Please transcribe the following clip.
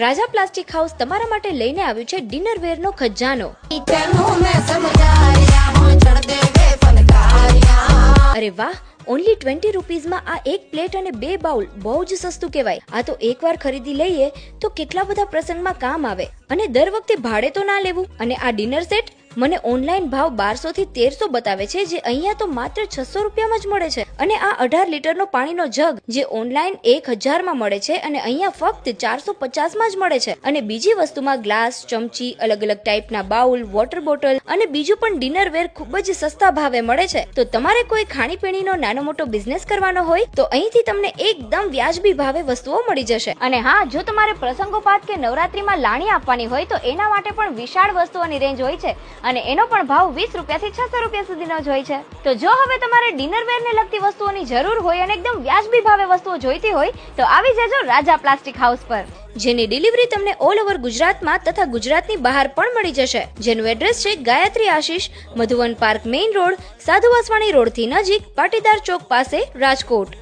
રાજા plastic house તમારા માટે લઈને આવ્યું છે ડિનર વેરનો ખજાનો. અરે વાહ ઓનલી ટ્વેન્ટી રૂપીઝમાં આ એક પ્લેટ અને બે બાઉલ બહુ જ સસ્તું કહેવાય. આ તો એકવાર ખરીદી લઈએ તો કેટલા બધા પ્રસંગમાં કામ આવે. અને દર વખતે ભાડે તો ના લેવું. અને આ ડિનર સેટ મને ઓનલાઈન ભાવ બારસો થી તેરસો બતાવે છે, જે અહીંયા તો માત્ર છસો રૂપિયામાં જ મળે છે. અને આ અઢાર લીટરનો પાણીનો જગ, જે ઓનલાઈન એક હજારમાં મળે છે અને અહીંયા ફક્ત ચારસો પચાસમાં જ મળે છે. અને બીજી વસ્તુમાં ગ્લાસ, ચમચી અલગ અલગ ટાઈપના બાઉલ, વોટર બોટલ અને બીજું પણ ડિનર વેર ખૂબ જ સસ્તા ભાવે મળે છે. તો તમારે કોઈ ખાણીપીણીનો નાનો મોટો બિઝનેસ કરવાનો હોય, તો અહીંથી તમને એકદમ વ્યાજબી ભાવે વસ્તુઓ મળી જશે. અને હા, જો તમારે પ્રસંગોપાત કે નવરાત્રીમાં લાણી આપવાની હોય, તો એના માટે પણ વિશાળ વસ્તુઓની રેન્જ હોય છે. અને એનો પણ ભાવ વીસ રૂપિયાથી છસો રૂપિયા સુધીનો જ હોય છે. તો જો હવે તમારે ડિનર વેરને લગતી વસ્તુઓની જરૂર હોય અને એકદમ વ્યાજબી ભાવે વસ્તુઓ જોઈતી હોય, તો આવી જજો રાજા પ્લાસ્ટિક હાઉસ પર. જેની ડિલિવરી તમને ઓલ ઓવર ગુજરાતમાં તથા ગુજરાતની બહાર પણ મળી જશે. જેનું એડ્રેસ છે Gayatri Ashish, Madhuvan park main road, Sadhu Vaswani રોડથી નજીક પાટીદાર ચોક પાસે રાજકોટ.